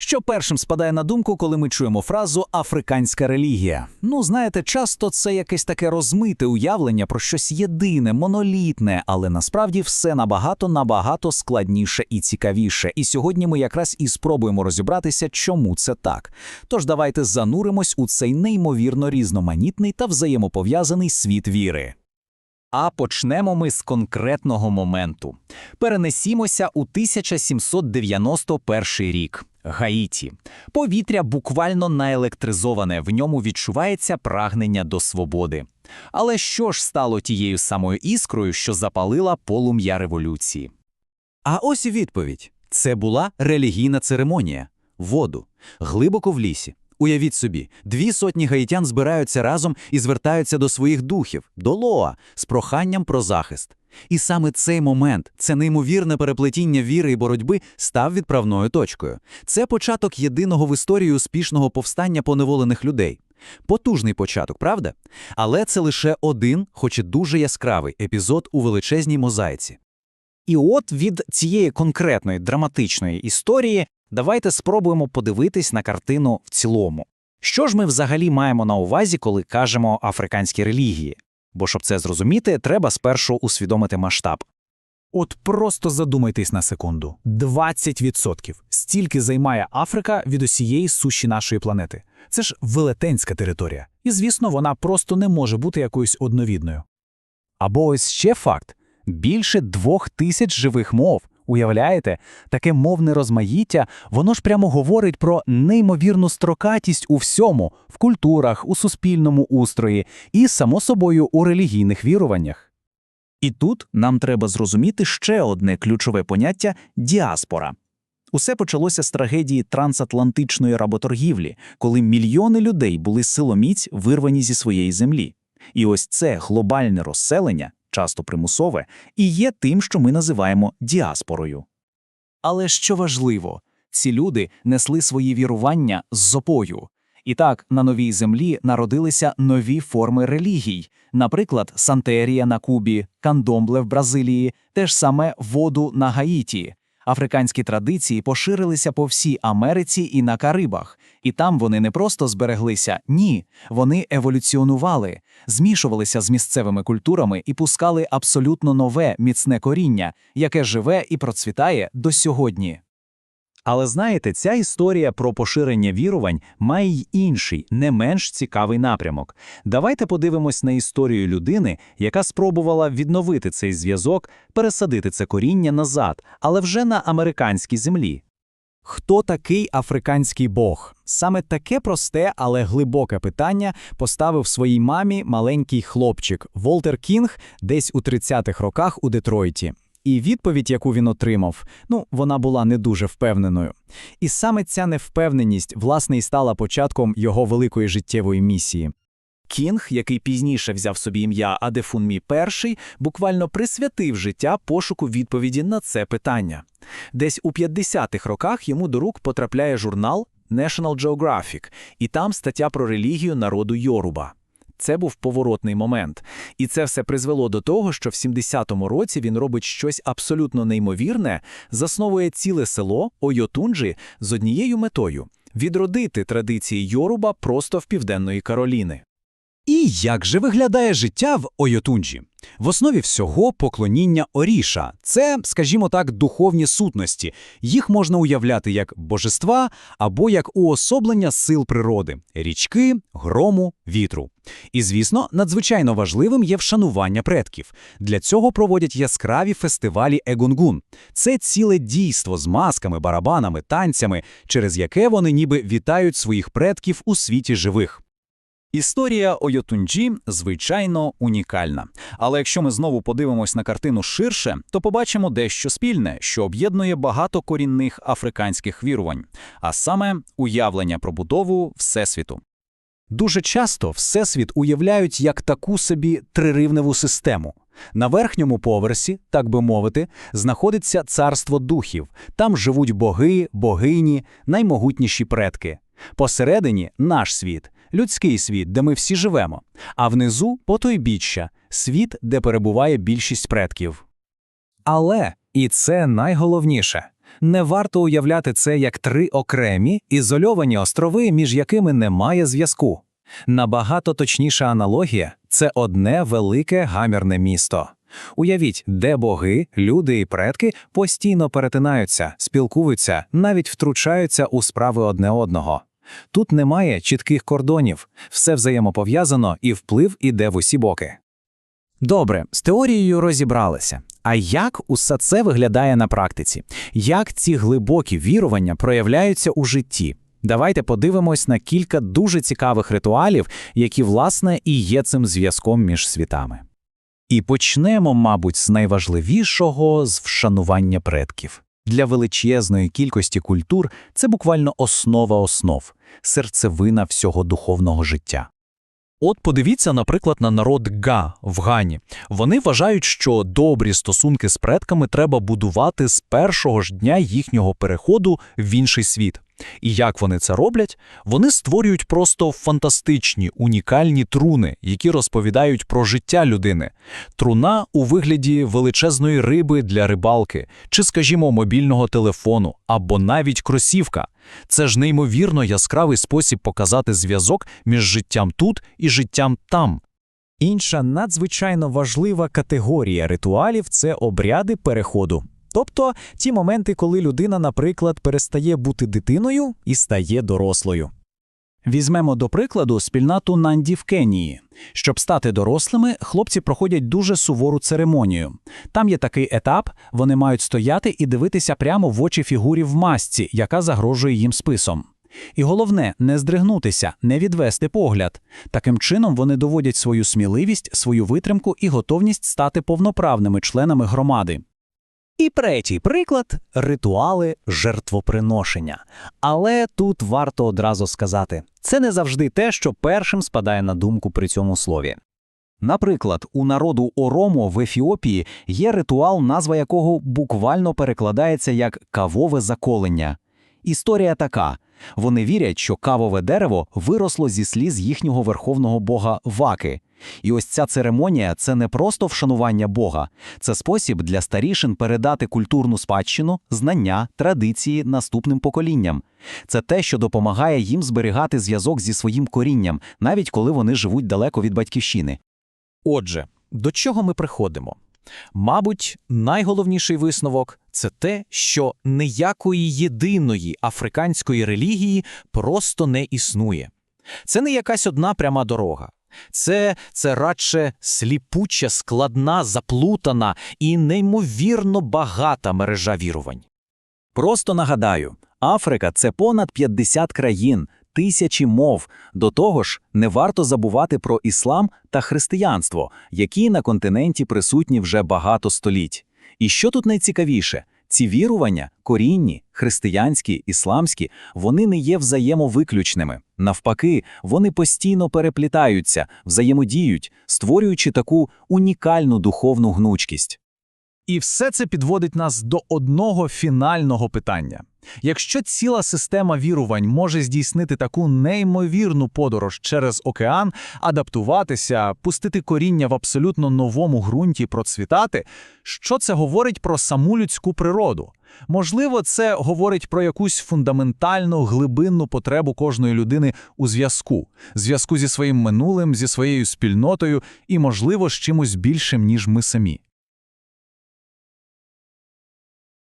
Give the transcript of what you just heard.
Що першим спадає на думку, коли ми чуємо фразу африканська релігія? Ну, знаєте, часто це якесь таке розмите уявлення про щось єдине, монолітне, але насправді все набагато набагато складніше і цікавіше. І сьогодні ми якраз і спробуємо розібратися, чому це так. Тож давайте зануримось у цей неймовірно різноманітний та взаємопов'язаний світ віри. А почнемо ми з конкретного моменту. Перенесімося у 1791 рік. Гаїті. Повітря буквально наелектризоване, в ньому відчувається прагнення до свободи. Але що ж стало тією самою іскрою, що запалила полум'я революції? А ось і відповідь. Це була релігійна церемонія. Воду. Глибоко в лісі. Уявіть собі, дві сотні гаїтян збираються разом і звертаються до своїх духів, до Лоа, з проханням про захист. І саме цей момент, це неймовірне переплетіння віри і боротьби, став відправною точкою. Це початок єдиного в історії успішного повстання поневолених людей. Потужний початок, правда? Але це лише один, хоч і дуже яскравий епізод у величезній мозаїці. І от від цієї конкретної драматичної історії давайте спробуємо подивитись на картину в цілому. Що ж ми взагалі маємо на увазі, коли кажемо африканські релігії? Бо щоб це зрозуміти, треба спершу усвідомити масштаб. От просто задумайтесь на секунду. 20%. Стільки займає Африка від усієї суші нашої планети. Це ж велетенська територія. І, звісно, вона просто не може бути якоюсь одновідною. Або ось ще факт. Більше двох тисяч живих мов. Уявляєте, таке мовне розмаїття, воно ж прямо говорить про неймовірну строкатість у всьому, в культурах, у суспільному устрої і, само собою, у релігійних віруваннях. І тут нам треба зрозуміти ще одне ключове поняття діаспора. Усе почалося з трагедії трансатлантичної работоргівлі, коли мільйони людей були силоміць вирвані зі своєї землі. І ось це глобальне розселення, часто примусове, і є тим, що ми називаємо діаспорою. Але що важливо, ці люди несли свої вірування з зопою. І так, на новій землі народилися нові форми релігій, наприклад, Сантерія на Кубі, Кандомбле в Бразилії, те ж саме воду на Гаїті. Африканські традиції поширилися по всій Америці і на Карибах, і там вони не просто збереглися, ні, вони еволюціонували, змішувалися з місцевими культурами і пускали абсолютно нове міцне коріння, яке живе і процвітає до сьогодні. Але знаєте, ця історія про поширення вірувань має й інший, не менш цікавий напрямок. Давайте подивимось на історію людини, яка спробувала відновити цей зв'язок, пересадити це коріння назад, але вже на американській землі. Хто такий африканський бог? Саме таке просте, але глибоке питання поставив своїй мамі маленький хлопчик Волтер Кінг десь у 30-х роках у Детройті. І відповідь, яку він отримав, ну, вона була не дуже впевненою. І саме ця невпевненість, власне, і стала початком його великої життєвої місії. Кінг, який пізніше взяв собі ім'я Адефунмі І, буквально присвятив життя пошуку відповіді на це питання. Десь у 50-х роках йому до рук потрапляє журнал National Geographic, і там стаття про релігію народу Йоруба. Це був поворотний момент. І це все призвело до того, що в 70-му році він робить щось абсолютно неймовірне, засновує ціле село Ойотунджі з однією метою відродити традиції Йоруба просто в південної Кароліни. І як же виглядає життя в Ойотунджі? В основі всього поклоніння Оріша. Це, скажімо так, духовні сутності. Їх можна уявляти як божества або як уособлення сил природи річки, грому, вітру. І, звісно, надзвичайно важливим є вшанування предків. Для цього проводять яскраві фестивалі Егунгун. Це ціле дійство з масками, барабанами, танцями, через яке вони ніби вітають своїх предків у світі живих. Історія Ойотунджі, звичайно, унікальна. Але якщо ми знову подивимось на картину ширше, то побачимо дещо спільне, що об'єднує багато корінних африканських вірувань, а саме уявлення про будову Всесвіту. Дуже часто Всесвіт уявляють як таку собі триривневу систему. На верхньому поверсі, так би мовити, знаходиться царство духів. Там живуть боги, богині, наймогутніші предки. Посередині наш світ, людський світ, де ми всі живемо, а внизу потойбіччя, світ, де перебуває більшість предків. Але, і це найголовніше, Не варто уявляти це як три окремі, ізольовані острови, між якими немає зв'язку. Набагато точніша аналогія це одне велике гамірне місто. Уявіть, де боги, люди і предки постійно перетинаються, спілкуються, навіть втручаються у справи одне одного. Тут немає чітких кордонів, все взаємопов'язано і вплив іде в усі боки. Добре, з теорією розібралися. А як усе це виглядає на практиці? Як ці глибокі вірування проявляються у житті? Давайте подивимось на кілька дуже цікавих ритуалів, які, власне, і є цим зв'язком між світами. І почнемо, мабуть, з найважливішого з вшанування предків. Для величезної кількості культур це буквально основа основ, серцевина всього духовного життя. От подивіться, наприклад, на народ Га в Гані. Вони вважають, що добрі стосунки з предками треба будувати з першого ж дня їхнього переходу в інший світ. І як вони це роблять? Вони створюють просто фантастичні, унікальні труни, які розповідають про життя людини. Труна у вигляді величезної риби для рибалки, чи, скажімо, мобільного телефону, або навіть кросівка. Це ж неймовірно яскравий спосіб показати зв'язок між життям тут і життям там. Інша надзвичайно важлива категорія ритуалів це обряди переходу. Тобто ті моменти, коли людина, наприклад, перестає бути дитиною і стає дорослою. Візьмемо до прикладу спільноту Нанді в Кенії. Щоб стати дорослими, хлопці проходять дуже сувору церемонію. Там є такий етап, вони мають стояти і дивитися прямо в очі фігурі в масці, яка загрожує їм списом. І головне не здригнутися, не відвести погляд. Таким чином вони доводять свою сміливість, свою витримку і готовність стати повноправними членами громади. І третій приклад ритуали жертвоприношення. Але тут варто одразу сказати, це не завжди те, що першим спадає на думку при цьому слові. Наприклад, у народу Оромо в Ефіопії є ритуал, назва якого буквально перекладається як кавове заколення. Історія така: вони вірять, що кавове дерево виросло зі сліз їхнього верховного бога Ваки. І ось ця церемонія це не просто вшанування Бога, це спосіб для старішин передати культурну спадщину, знання, традиції наступним поколінням. Це те, що допомагає їм зберігати зв'язок зі своїм корінням, навіть коли вони живуть далеко від батьківщини. Отже, до чого ми приходимо? Мабуть, найголовніший висновок це те, що ніякої єдиної африканської релігії просто не існує. Це не якась одна пряма дорога. Це, це радше сліпуча, складна, заплутана і неймовірно багата мережа вірувань. Просто нагадаю, Африка це понад 50 країн, тисячі мов. До того ж, не варто забувати про іслам та християнство, які на континенті присутні вже багато століть. І що тут найцікавіше? Ці вірування, корінні, християнські, ісламські, вони не є взаємовиключними. Навпаки, вони постійно переплітаються, взаємодіють, створюючи таку унікальну духовну гнучкість. І все це підводить нас до одного фінального питання. Якщо ціла система вірувань може здійснити таку неймовірну подорож через океан, адаптуватися, пустити коріння в абсолютно новому ґрунті, процвітати, що це говорить про саму людську природу? Можливо, це говорить про якусь фундаментальну глибинну потребу кожної людини у зв'язку, зв'язку зі своїм минулим, зі своєю спільнотою і, можливо, з чимось більшим, ніж ми самі.